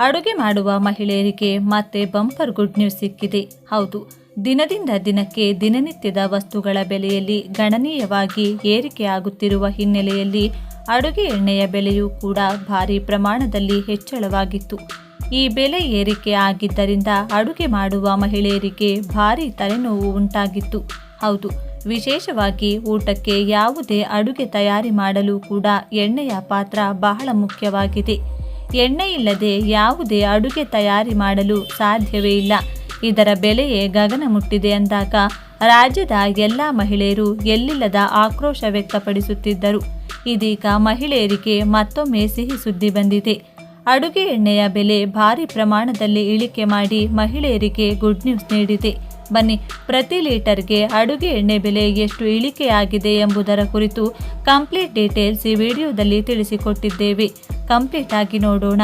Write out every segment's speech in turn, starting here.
ಅಡುಗೆ ಮಾಡುವ ಮಹಿಳೆಯರಿಗೆ ಮತ್ತೆ ಬಂಪರ್ ಗುಡ್ ನ್ಯೂಸ್ ಸಿಕ್ಕಿದೆ. ಹೌದು, ದಿನದಿಂದ ದಿನಕ್ಕೆ ದಿನನಿತ್ಯದ ವಸ್ತುಗಳ ಬೆಲೆಯಲ್ಲಿ ಗಣನೀಯವಾಗಿ ಏರಿಕೆಯಾಗುತ್ತಿರುವ ಹಿನ್ನೆಲೆಯಲ್ಲಿ ಅಡುಗೆ ಎಣ್ಣೆಯ ಬೆಲೆಯೂ ಕೂಡ ಭಾರಿ ಪ್ರಮಾಣದಲ್ಲಿ ಹೆಚ್ಚಳವಾಗಿತ್ತು. ಈ ಬೆಲೆ ಏರಿಕೆ ಆಗಿದ್ದರಿಂದ ಅಡುಗೆ ಮಾಡುವ ಮಹಿಳೆಯರಿಗೆ ಭಾರಿ ತಲೆನೋವು ಉಂಟಾಗಿತ್ತು. ಹೌದು, ವಿಶೇಷವಾಗಿ ಊಟಕ್ಕೆ ಯಾವುದೇ ಅಡುಗೆ ತಯಾರಿ ಮಾಡಲು ಕೂಡ ಎಣ್ಣೆಯ ಪಾತ್ರ ಬಹಳ ಮುಖ್ಯವಾಗಿದೆ. ಎಣ್ಣೆ ಇಲ್ಲದೆ ಯಾವುದೇ ಅಡುಗೆ ತಯಾರಿ ಮಾಡಲು ಸಾಧ್ಯವೇ ಇಲ್ಲ. ಇದರ ಬೆಲೆಯೇ ಗಗನ ಮುಟ್ಟಿದೆ ಅಂದಾಗ ರಾಜ್ಯದ ಎಲ್ಲ ಮಹಿಳೆಯರು ಎಲ್ಲಿಲ್ಲದ ಆಕ್ರೋಶ ವ್ಯಕ್ತಪಡಿಸುತ್ತಿದ್ದರು. ಇದೀಗ ಮಹಿಳೆಯರಿಗೆ ಮತ್ತೊಮ್ಮೆ ಸಿಹಿ ಸುದ್ದಿ ಬಂದಿದೆ. ಅಡುಗೆ ಎಣ್ಣೆಯ ಬೆಲೆ ಭಾರಿ ಪ್ರಮಾಣದಲ್ಲಿ ಇಳಿಕೆ ಮಾಡಿ ಮಹಿಳೆಯರಿಗೆ ಗುಡ್ ನ್ಯೂಸ್ ನೀಡಿದೆ. ಬನ್ನಿ, ಪ್ರತಿ ಲೀಟರ್ಗೆ ಅಡುಗೆ ಎಣ್ಣೆ ಬೆಲೆ ಎಷ್ಟು ಇಳಿಕೆಯಾಗಿದೆ ಎಂಬುದರ ಕುರಿತು ಕಂಪ್ಲೀಟ್ ಡೀಟೇಲ್ಸ್ ಈ ವಿಡಿಯೋದಲ್ಲಿ ತಿಳಿಸಿಕೊಟ್ಟಿದ್ದೇವೆ. ಕಂಪ್ಲೀಟ್ ಆಗಿ ನೋಡೋಣ.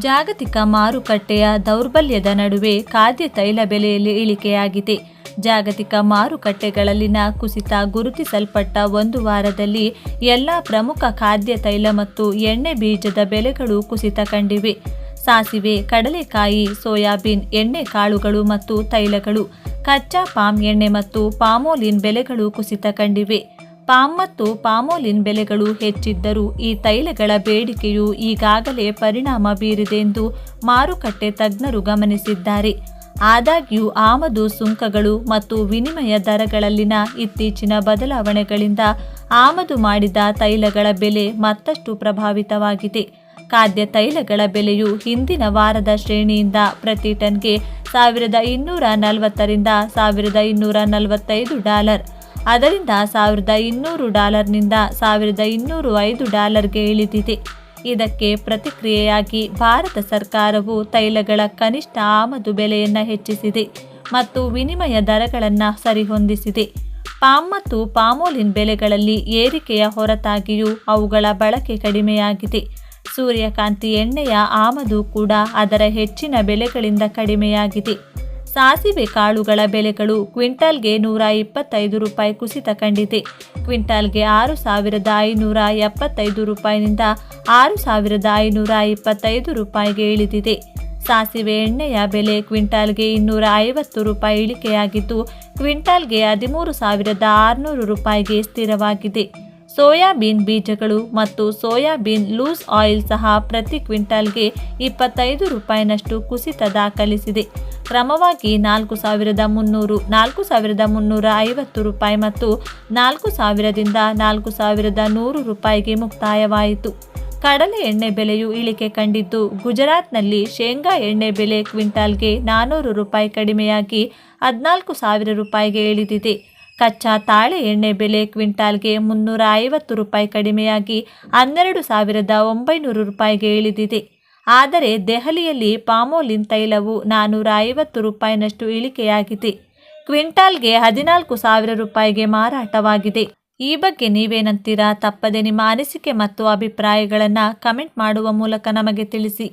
ಜಾಗತಿಕ ಮಾರುಕಟ್ಟೆಯ ದೌರ್ಬಲ್ಯದ ನಡುವೆ ಖಾದ್ಯ ತೈಲ ಬೆಲೆಯಲ್ಲಿ ಇಳಿಕೆಯಾಗಿದೆ. ಜಾಗತಿಕ ಮಾರುಕಟ್ಟೆಗಳಲ್ಲಿನ ಕುಸಿತ ಗುರುತಿಸಲ್ಪಟ್ಟ ಒಂದು ವಾರದಲ್ಲಿ ಎಲ್ಲ ಪ್ರಮುಖ ಖಾದ್ಯ ತೈಲ ಮತ್ತು ಎಣ್ಣೆ ಬೀಜದ ಬೆಲೆಗಳು ಕುಸಿತ ಕಂಡಿವೆ. ಸಾಸಿವೆ, ಕಡಲೆಕಾಯಿ, ಸೋಯಾಬೀನ್, ಎಣ್ಣೆ ಕಾಳುಗಳು ಮತ್ತು ತೈಲಗಳು, ಕಚ್ಚಾ ಪಾಮ್ ಎಣ್ಣೆ ಮತ್ತು ಪಾಮೋಲಿನ್ ಬೆಲೆಗಳು ಕುಸಿತ ಕಂಡಿವೆ. ಪಾಮ್ ಮತ್ತು ಪಾಮೋಲಿನ್ ಬೆಲೆಗಳು ಹೆಚ್ಚಿದ್ದರೂ ಈ ತೈಲಗಳ ಬೇಡಿಕೆಯು ಈಗಾಗಲೇ ಪರಿಣಾಮ ಬೀರಿದೆ ಎಂದು ಮಾರುಕಟ್ಟೆ ತಜ್ಞರು ಗಮನಿಸಿದ್ದಾರೆ. ಆದಾಗ್ಯೂ ಆಮದು ಸುಂಕಗಳು ಮತ್ತು ವಿನಿಮಯ ದರಗಳಲ್ಲಿನ ಇತ್ತೀಚಿನ ಬದಲಾವಣೆಗಳಿಂದ ಆಮದು ಮಾಡಿದ ತೈಲಗಳ ಬೆಲೆ ಮತ್ತಷ್ಟು ಪ್ರಭಾವಿತವಾಗಿದೆ. ಖಾದ್ಯ ತೈಲಗಳ ಬೆಲೆಯು ಹಿಂದಿನ ವಾರದ ಶ್ರೇಣಿಯಿಂದ ಪ್ರತಿ ಟನ್ಗೆ ಸಾವಿರದ ಇನ್ನೂರ ನಲವತ್ತರಿಂದ ಸಾವಿರದ ಇನ್ನೂರ ನಲವತ್ತೈದು ಡಾಲರ್. ಅದರಿಂದ ಸಾವಿರದ ಇನ್ನೂರು ಡಾಲರ್ನಿಂದ ಸಾವಿರದ ಇನ್ನೂರು ಐದು ಡಾಲರ್ಗೆ ಇಳಿದಿದೆ. ಇದಕ್ಕೆ ಪ್ರತಿಕ್ರಿಯೆಯಾಗಿ ಭಾರತ ಸರ್ಕಾರವು ತೈಲಗಳ ಕನಿಷ್ಠ ಆಮದು ಬೆಲೆಯನ್ನು ಹೆಚ್ಚಿಸಿದೆ ಮತ್ತು ವಿನಿಮಯ ದರಗಳನ್ನು ಸರಿಹೊಂದಿಸಿದೆ. ಪಾಮ್ ಮತ್ತು ಪಾಮೋಲಿನ್ ಬೆಲೆಗಳಲ್ಲಿ ಏರಿಕೆಯ ಹೊರತಾಗಿಯೂ ಅವುಗಳ ಬಳಕೆ ಕಡಿಮೆಯಾಗಿದೆ. ಸೂರ್ಯಕಾಂತಿ ಎಣ್ಣೆಯ ಆಮದು ಕೂಡ ಅದರ ಹೆಚ್ಚಿನ ಬೆಲೆಗಳಿಂದ ಕಡಿಮೆಯಾಗಿದೆ. ಸಾಸಿವೆ ಕಾಳುಗಳ ಬೆಲೆಗಳು ಕ್ವಿಂಟಾಲ್ಗೆ ನೂರ ಇಪ್ಪತ್ತೈದು ರೂಪಾಯಿ ಕುಸಿತ ಕಂಡಿದೆ. ಕ್ವಿಂಟಾಲ್ಗೆ ಆರು ಸಾವಿರದ ಐನೂರ ಎಪ್ಪತ್ತೈದು ರೂಪಾಯಿನಿಂದ ಆರು ಸಾವಿರದ ಐನೂರ ಇಪ್ಪತ್ತೈದು ರೂಪಾಯಿಗೆ ಇಳಿದಿದೆ. ಸಾಸಿವೆ ಎಣ್ಣೆಯ ಬೆಲೆ ಕ್ವಿಂಟಾಲ್ಗೆ ಇನ್ನೂರ ಐವತ್ತು ರೂಪಾಯಿ ಇಳಿಕೆಯಾಗಿದ್ದು, ಕ್ವಿಂಟಾಲ್ಗೆ ಹದಿಮೂರು ಸಾವಿರದ ಆರುನೂರು ರೂಪಾಯಿಗೆ ಸ್ಥಿರವಾಗಿದೆ. ಸೋಯಾಬೀನ್ ಬೀಜಗಳು ಮತ್ತು ಸೋಯಾಬೀನ್ ಲೂಸ್ ಆಯಿಲ್ ಸಹ ಪ್ರತಿ ಕ್ವಿಂಟಾಲ್ಗೆ ಇಪ್ಪತ್ತೈದು ರೂಪಾಯಿನಷ್ಟು ಕುಸಿತ ದಾಖಲಿಸಿದೆ. ಕ್ರಮವಾಗಿ ನಾಲ್ಕು ಸಾವಿರದ ಮುನ್ನೂರು, ನಾಲ್ಕು ಸಾವಿರದ ಮುನ್ನೂರ ಐವತ್ತು ರೂಪಾಯಿ ಮತ್ತು ನಾಲ್ಕು ಸಾವಿರದಿಂದ ನಾಲ್ಕು ಸಾವಿರದ ನೂರು ರೂಪಾಯಿಗೆ ಮುಕ್ತಾಯವಾಯಿತು. ಕಡಲೆ ಎಣ್ಣೆ ಬೆಲೆಯು ಇಳಿಕೆ ಕಂಡಿದ್ದು, ಗುಜರಾತ್ನಲ್ಲಿ ಶೇಂಗಾ ಎಣ್ಣೆ ಬೆಲೆ ಕ್ವಿಂಟಾಲ್ಗೆ ನಾನ್ನೂರು ರೂಪಾಯಿ ಕಡಿಮೆಯಾಗಿ ಹದಿನಾಲ್ಕು ಸಾವಿರ ರೂಪಾಯಿಗೆ ಇಳಿದಿದೆ. ಕಚ್ಚಾ ತಾಳೆ ಎಣ್ಣೆ ಬೆಲೆ ಕ್ವಿಂಟಾಲ್ಗೆ ಮುನ್ನೂರ ಐವತ್ತು ರೂಪಾಯಿ ಕಡಿಮೆಯಾಗಿ ಹನ್ನೆರಡು ಸಾವಿರದ ಒಂಬೈನೂರು ರೂಪಾಯಿಗೆ ಇಳಿದಿದೆ. ಆದರೆ ದೆಹಲಿಯಲ್ಲಿ ಪಾಮೋಲಿನ್ ತೈಲವು ನಾನ್ನೂರ ಐವತ್ತು ರೂಪಾಯಿನಷ್ಟು ಇಳಿಕೆಯಾಗಿದೆ. ಕ್ವಿಂಟಾಲ್ಗೆ ಹದಿನಾಲ್ಕು ಸಾವಿರ ರೂಪಾಯಿಗೆ ಮಾರಾಟವಾಗಿದೆ. ಈ ಬಗ್ಗೆ ನೀವೇನಂತೀರಾ? ತಪ್ಪದೆ ನಿಮ್ಮ ಅನಿಸಿಕೆ ಮತ್ತು ಅಭಿಪ್ರಾಯಗಳನ್ನು ಕಮೆಂಟ್ ಮಾಡುವ ಮೂಲಕ ನಮಗೆ ತಿಳಿಸಿ.